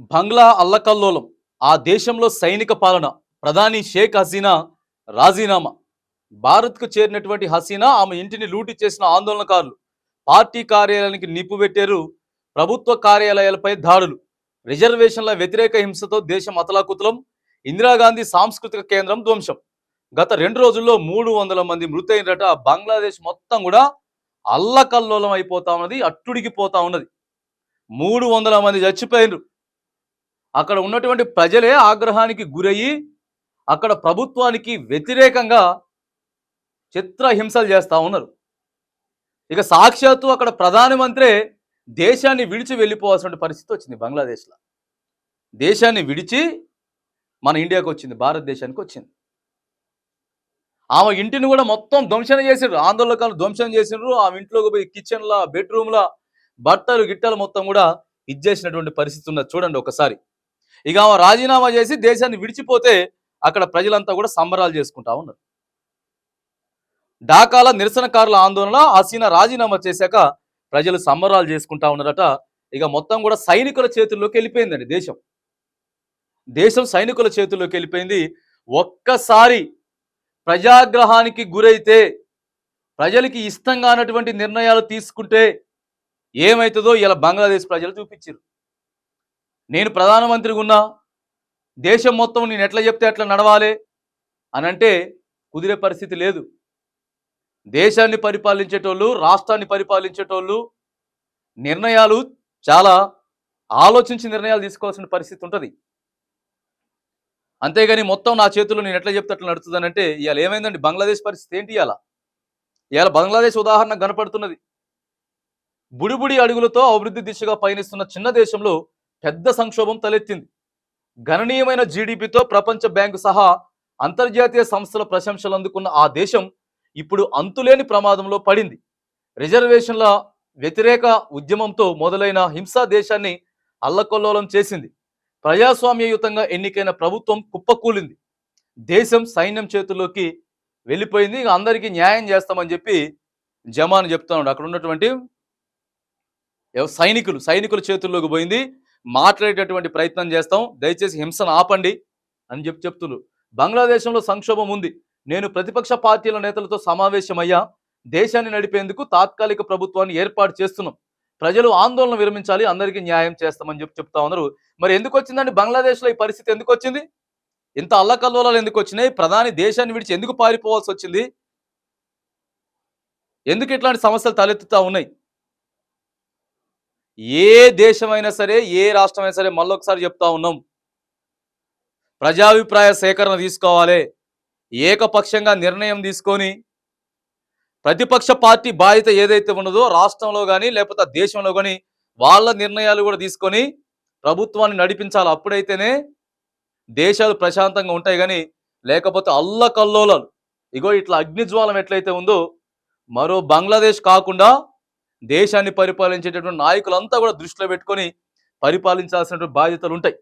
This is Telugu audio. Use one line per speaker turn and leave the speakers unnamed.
బంగ్లా అల్లకల్లోలం ఆ దేశంలో సైనిక పాలన ప్రధాని షేక్ హసీనా రాజీనామా. భారత్కు చేరినటువంటి హసీనా ఆమె ఇంటిని లూటి చేసిన ఆందోళనకారులు పార్టీ కార్యాలయానికి నిప్పు పెట్టారు ప్రభుత్వ కార్యాలయాలపై దాడులు రిజర్వేషన్ల వ్యతిరేక హింసతో దేశం అతలాకుతలం ఇందిరాగాంధీ సాంస్కృతిక కేంద్రం ధ్వంసం. గత రెండు రోజుల్లో మూడు వందల మంది మృతయినట బంగ్లాదేశ్ మొత్తం కూడా అల్లకల్లోలం అయిపోతా ఉన్నది అట్టుడికిపోతా ఉన్నది. మూడు వందల మంది చచ్చిపోయినరు. అక్కడ ఉన్నటువంటి ప్రజలే ఆగ్రహానికి గురయ్యి అక్కడ ప్రభుత్వానికి వ్యతిరేకంగా చిత్రహింసలు చేస్తూ ఉన్నారు. ఇక సాక్షాత్తు అక్కడ ప్రధానమంత్రే దేశాన్ని విడిచి వెళ్ళిపోవాల్సిన పరిస్థితి వచ్చింది బంగ్లాదేశ్లో. దేశాన్ని విడిచి మన ఇండియాకి వచ్చింది భారతదేశానికి వచ్చింది. ఆమె ఇంటిని కూడా మొత్తం ధ్వంసన చేసిండ్రు. ఆందోళనకాలు ధ్వంసం చేసిండ్రు. ఆమె ఇంట్లోకి పోయి కిచెన్లా బెడ్రూమ్లా బట్టలు గిట్టలు మొత్తం కూడా ఇచ్చేసినటువంటి పరిస్థితి ఉన్నది. చూడండి ఒకసారి. ఇక ఆమె రాజీనామా చేసి దేశాన్ని విడిచిపోతే అక్కడ ప్రజలంతా కూడా సంబరాలు చేసుకుంటా ఉన్నారు. ఢాకాల నిరసనకారుల ఆందోళన హసీనా రాజీనామా చేశాక ప్రజలు సంబరాలు చేసుకుంటా ఉన్నారట. ఇక మొత్తం కూడా సైనికుల చేతుల్లోకి వెళ్ళిపోయిందండి దేశం. దేశం సైనికుల చేతుల్లోకి వెళ్ళిపోయింది. ఒక్కసారి ప్రజాగ్రహానికి గురైతే ప్రజలకి ఇష్టంగా అన్నటువంటి నిర్ణయాలు తీసుకుంటే ఏమవుతుందో ఇలా బంగ్లాదేశ్ ప్రజలు చూపించారు నేను ప్రధానమంత్రిగా ఉన్నా దేశం మొత్తం నేను ఎట్లా చెప్తే ఎట్లా నడవాలి అని అంటే కుదిరే పరిస్థితి లేదు. దేశాన్ని పరిపాలించేటోళ్ళు రాష్ట్రాన్ని పరిపాలించేటోళ్ళు నిర్ణయాలు చాలా ఆలోచించి నిర్ణయాలు తీసుకోవాల్సిన పరిస్థితి ఉంటుంది. అంతేగాని మొత్తం నా చేతుల్లో నేను ఎట్లా చెప్తే అట్లా నడుతుందనంటే ఇవాళ ఏమైందండి? బంగ్లాదేశ్ పరిస్థితి ఏంటి ఇవాళ ఇవాళ బంగ్లాదేశ్ ఉదాహరణ కనపడుతున్నది. బుడిబుడి అడుగులతో అభివృద్ధి దిశగా పయనిస్తున్న చిన్న దేశంలో పెద్ద సంక్షోభం తలెత్తింది. గణనీయమైన జీడిపితో ప్రపంచ బ్యాంకు సహా అంతర్జాతీయ సంస్థల ప్రశంసలు అందుకున్న ఆ దేశం ఇప్పుడు అంతులేని ప్రమాదంలో పడింది. రిజర్వేషన్ల వ్యతిరేక ఉద్యమంతో మొదలైన హింసా దేశాన్ని అల్లకొల్లోలం చేసింది. ప్రజాస్వామ్యయుతంగా ఎన్నికైన ప్రభుత్వం కుప్పకూలింది. దేశం సైన్యం చేతుల్లోకి వెళ్ళిపోయింది. అందరికీ న్యాయం చేస్తామని చెప్పి జమాన్ చెప్తున్నాడు. అక్కడ ఉన్నటువంటి సైనికులు సైనికుల చేతుల్లోకి పోయింది. మాట్లాడేటటువంటి ప్రయత్నం చేస్తాం. దయచేసి హింసను ఆపండి అని చెప్పి చెప్తున్నారు బంగ్లాదేశంలో సంక్షోభం ఉంది. నేను ప్రతిపక్ష పార్టీల నేతలతో సమావేశమయ్యా. దేశాన్ని నడిపేందుకు తాత్కాలిక ప్రభుత్వాన్ని ఏర్పాటు చేస్తున్నాం. ప్రజలు ఆందోళన విరమించాలి అందరికీ న్యాయం చేస్తామని చెప్పి చెప్తా ఉన్నారు. మరి ఎందుకు వచ్చిందండి? బంగ్లాదేశ్లో ఈ పరిస్థితి ఎందుకు వచ్చింది? ఇంత అల్లకల్లోలాలు ఎందుకు వచ్చినాయి? ప్రధాని దేశాన్ని విడిచి ఎందుకు పారిపోవాల్సి వచ్చింది? ఎందుకు ఇట్లాంటి సమస్యలు తలెత్తుతా ఉన్నాయి? ఏ దేశమైనా సరే ఏ రాష్ట్రమైనా సరే మళ్ళొకసారి చెప్తా ఉన్నాం. ప్రజాభిప్రాయ సేకరణ తీసుకోవాలి. ఏకపక్షంగా నిర్ణయం తీసుకొని ప్రతిపక్ష పార్టీ బాధ్యత ఏదైతే ఉన్నదో రాష్ట్రంలో కానీ లేకపోతే దేశంలో కానీ వాళ్ళ నిర్ణయాలు కూడా తీసుకొని ప్రభుత్వాన్ని నడిపించాలి. అప్పుడైతేనే దేశాలు ప్రశాంతంగా ఉంటాయి కానీ లేకపోతే అల్లకల్లోలాలు ఇగో ఇట్లా అగ్నిజ్వాలం ఎట్లయితే ఉందో మరో బంగ్లాదేశ్ కాకుండా దేశాన్ని పరిపాలించేటటువంటి నాయకులంతా కూడా దృష్టిలో పెట్టుకొని పరిపాలించాల్సినటువంటి బాధ్యతలు ఉంటాయి